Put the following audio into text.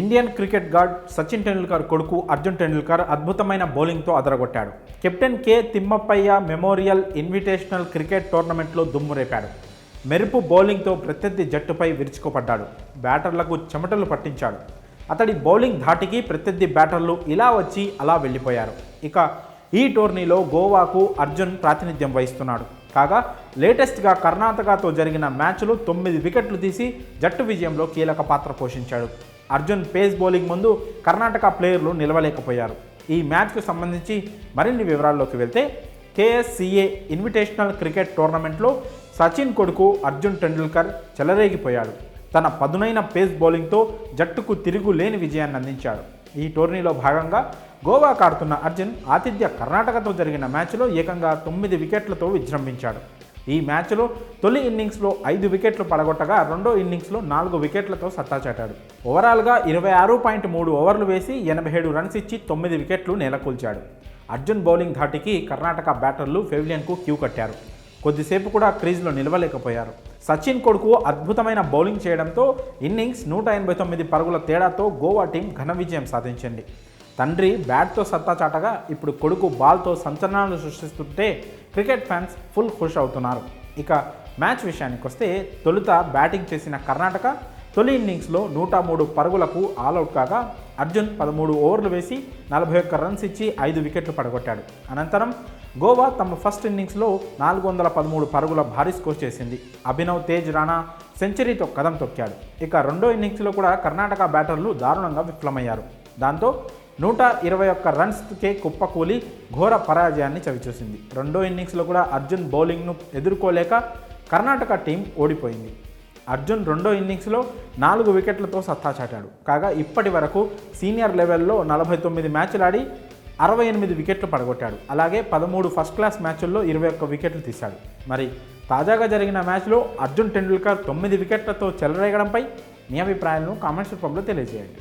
Indian cricket god Sachin Tendulkar కొడుకు అర్జున్ టెండూల్కర్ అద్భుతమైన బౌలింగ్తో అదరగొట్టాడు. Captain K Thimmappaiah memorial invitational cricket టోర్నమెంట్లో దుమ్ము రేపాడు. మెరుపు బౌలింగ్తో ప్రత్యర్థి జట్టుపై విరుచుకుపడ్డాడు. బ్యాటర్లకు చెమటలు పట్టించాడు. అతడి బౌలింగ్ ధాటికి ప్రత్యర్థి బ్యాటర్లు ఇలా వచ్చి అలా వెళ్ళిపోయారు. ఇక ఈ టోర్నీలో గోవాకు అర్జున్ ప్రాతినిధ్యం వహిస్తున్నాడు. కాగా లేటెస్ట్గా కర్ణాటకతో జరిగిన మ్యాచ్లో తొమ్మిది వికెట్లు తీసి జట్టు విజయంలో కీలక పాత్ర పోషించాడు. అర్జున్ పేస్ బౌలింగ్ ముందు కర్ణాటక ప్లేయర్లు నిలవలేకపోయారు. ఈ మ్యాచ్కు సంబంధించి మరిన్ని వివరాల్లోకి వెళ్తే కేఎస్సిఏ ఇన్విటేషనల్ క్రికెట్ టోర్నమెంట్లో సచిన్ కొడుకు అర్జున్ టెండూల్కర్ చెలరేగిపోయాడు. తన పదునైన పేస్ బౌలింగ్తో జట్టుకు తిరుగు లేని విజయాన్ని అందించాడు. ఈ టోర్నీలో భాగంగా గోవా కాడుతున్న అర్జున్ ఆతిథ్య కర్ణాటకతో జరిగిన మ్యాచ్లో ఏకంగా తొమ్మిది వికెట్లతో విజృంభించాడు. ఈ మ్యాచ్లో తొలి ఇన్నింగ్స్లో ఐదు వికెట్లు పడగొట్టగా రెండో ఇన్నింగ్స్లో నాలుగు వికెట్లతో సత్తా చాటాడు. ఓవరాల్గా ఇరవై ఆరు పాయింట్ మూడు ఓవర్లు వేసి ఎనభై ఏడు రన్స్ ఇచ్చి తొమ్మిది వికెట్లు నేలకూల్చాడు. అర్జున్ బౌలింగ్ ధాటికి కర్ణాటక బ్యాటర్లు పెవిలియన్కు క్యూ కట్టారు. కొద్దిసేపు కూడా క్రీజ్లో నిలవలేకపోయారు. సచిన్ కొడుకు అద్భుతమైన బౌలింగ్ చేయడంతో ఇన్నింగ్స్ నూట ఎనభై తొమ్మిది పరుగుల తేడాతో గోవా టీం ఘన విజయం సాధించింది. తండ్రి బ్యాట్తో సత్తా చాటగా ఇప్పుడు కొడుకు బాల్తో సంచలనాలు సృష్టిస్తుంటే క్రికెట్ ఫ్యాన్స్ ఫుల్ ఖుష్ అవుతున్నారు. ఇక మ్యాచ్ విషయానికి వస్తే తొలుత బ్యాటింగ్ చేసిన కర్ణాటక తొలి ఇన్నింగ్స్లో నూట మూడు పరుగులకు ఆల్అవుట్ కాగా అర్జున్ పదమూడు ఓవర్లు వేసి నలభై ఒక్క రన్స్ ఇచ్చి ఐదు వికెట్లు పడగొట్టాడు. అనంతరం గోవా తమ ఫస్ట్ ఇన్నింగ్స్లో నాలుగు వందల పదమూడు పరుగుల భారీ స్కోర్ చేసింది. అభినవ్ తేజ్ రాణా సెంచరీతో కదం తొక్కాడు. ఇక రెండో ఇన్నింగ్స్లో కూడా కర్ణాటక బ్యాటర్లు దారుణంగా విఫలమయ్యారు. దాంతో నూట ఇరవై ఒక్క రన్స్కే కుప్పకూలి ఘోర పరాజయాన్ని చవిచూసింది. రెండో ఇన్నింగ్స్లో కూడా అర్జున్ బౌలింగ్ను ఎదుర్కోలేక కర్ణాటక టీం ఓడిపోయింది. అర్జున్ రెండో ఇన్నింగ్స్లో నాలుగు వికెట్లతో సత్తా చాటాడు. కాగా ఇప్పటి వరకు సీనియర్ లెవెల్లో నలభై తొమ్మిది మ్యాచ్లు ఆడి అరవై ఎనిమిది వికెట్లు పడగొట్టాడు. అలాగే పదమూడు ఫస్ట్ క్లాస్ మ్యాచ్ల్లో ఇరవై ఒక్క వికెట్లు తీశాడు. మరి తాజాగా జరిగిన మ్యాచ్లో అర్జున్ టెండూల్కర్ తొమ్మిది వికెట్లతో చెలరేగడంపై మీ అభిప్రాయాలను కామెంట్స్ రూపంలో తెలియజేయండి.